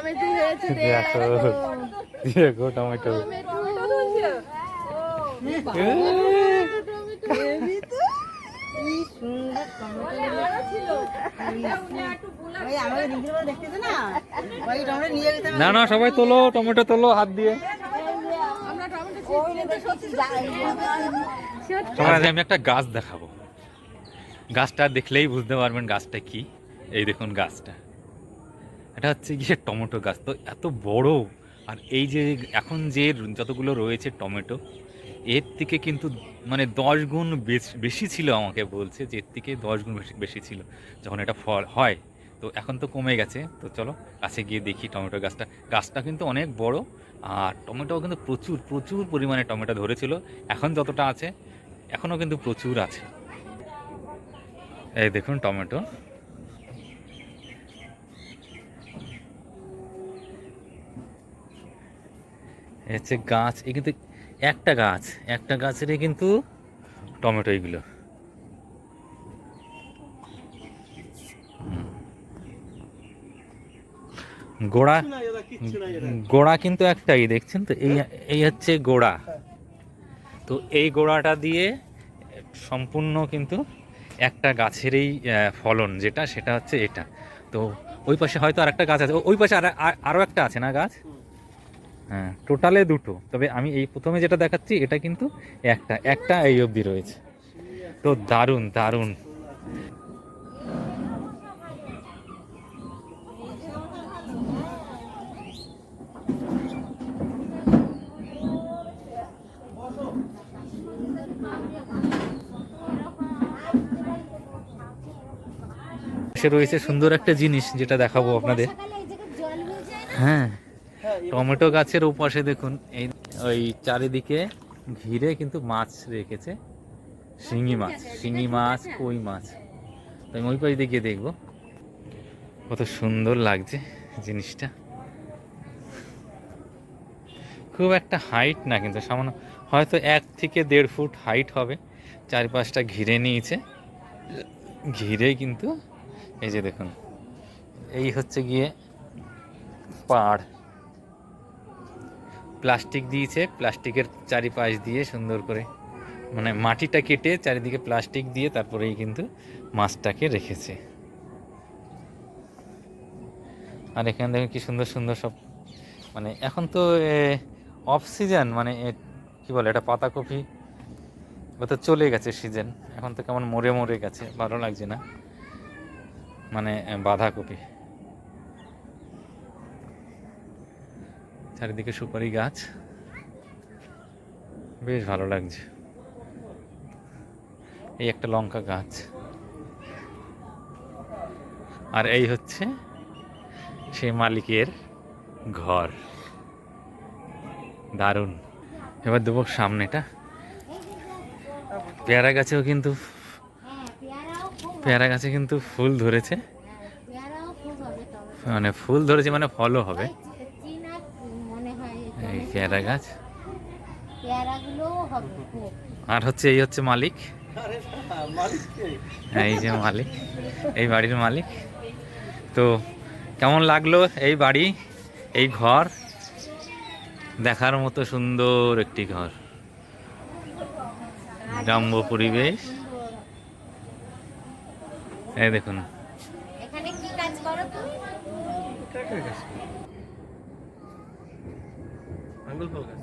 Tomato হয়েছে দেখো দেখো টমেটো। না? না সবাই তোলো টমেটো তোলো হাত দিয়ে। আমি একটা গাছ দেখাবো। গাছটা দেখলেই বুঝতে পারবেন গাছটা কি। এই দেখুন গাছটা। এটা হচ্ছে গিয়ে টমেটো গাছ। তো এত বড়, আর এই যে এখন যে যতগুলো রয়েছে টমেটো, এর থেকে কিন্তু মানে দশ গুণ বেশ- ছিল আমাকে বলছে যে এর থেকে দশ গুণ বেশি ছিল যখন এটা ফল হয়। তো এখন তো কমে গেছে, তো চলো কাছে গিয়ে দেখি টমেটো গাছটা। গাছটা কিন্তু অনেক বড়, আর টমেটো কিন্তু প্রচুর প্রচুর পরিমাণে টমেটো ধরেছিল। এখন যতটা আছে, এখনও কিন্তু প্রচুর আছে। এই দেখুন টমেটো। হচ্ছে গাছ এ কিন্তু একটা গাছ একটা গাছেরই কিন্তু টমেটো এগুলো। গোড়া গোড়া কিন্তু একটাই দেখছেন তো? এই এই হচ্ছে গোড়া। তো এই গোড়াটা দিয়ে সম্পূর্ণ কিন্তু একটা গাছেরই ফলন যেটা সেটা হচ্ছে এটা। তো ওই পাশে হয়তো আর একটা গাছ আছে। ওই পাশে আর আর- আরও একটা আছে না গাছ? হ্যাঁ টোটালে দুটো। তবে আমি এই প্রথমে যেটা দেখাচ্ছি এটা কিন্তু একটা একটা এই অবধি রয়েছে। তো দারুণ দারুণ। সে রয়েছে সুন্দর একটা জিনিস যেটা দেখাবো আপনাদের। হ্যাঁ। টমেটো গাছের ওপাশে দেখুন, এই ওই চারিদিকে ঘিরে কিন্তু মাছ রেখেছে। শিঙি মাছ শিঙি মাছ, কই মাছ। তো আমি ওই পাশ গিয়ে দেখব। কত সুন্দর লাগছে জিনিসটা। খুব একটা হাইট না কিন্তু, সামান্য হয়তো এক থেকে দেড় ফুট হাইট হবে। চারিপাশটা ঘিরে নিয়েছে। ঘিরে কিন্তু, এই যে দেখুন, এই হচ্ছে গিয়ে পাড়। প্লাস্টিক দিয়েছে, প্লাস্টিকের চারিপাশ দিয়ে সুন্দর করে মানে মাটিটা কেটে চারিদিকে প্লাস্টিক দিয়ে তারপরেই কিন্তু মাছটাকে রেখেছে। আর এখানে দেখুন কি সুন্দর সুন্দর সব মানে এখন তো অফ সিজন মানে কি বলে, এটা পাতাকপি ও তো চলে গেছে সিজন এখন তো কেমন মরে মরে গেছে, ভালো লাগছে না। মানে বাঁধাকপি। চারিদিকে সুপারি গাছ। বেশ ভালো লাগছে। এই একটা লঙ্কা গাছ। আর এই হচ্ছে সেই মালিকের ঘর। দারুণ। এবার দেবো সামনেটা। পেয়ারা গাছেও কিন্তু পেয়ারা গাছে কিন্তু ফুল ধরেছে। মানে ফুল ধরেছে মানে ফলও হবে। এই পেয়ারা গাছ। আর হচ্ছে এই হচ্ছে মালিক। এই যে মালিক এই বাড়ির মালিক। তো কেমন লাগল এই বাড়ি এই ঘর? দেখার মতো সুন্দর একটি ঘর। গ্রাম্য পরিবেশ। এই দেখুন। এখানে কি কাজ করো তুমি? मंगलपाल का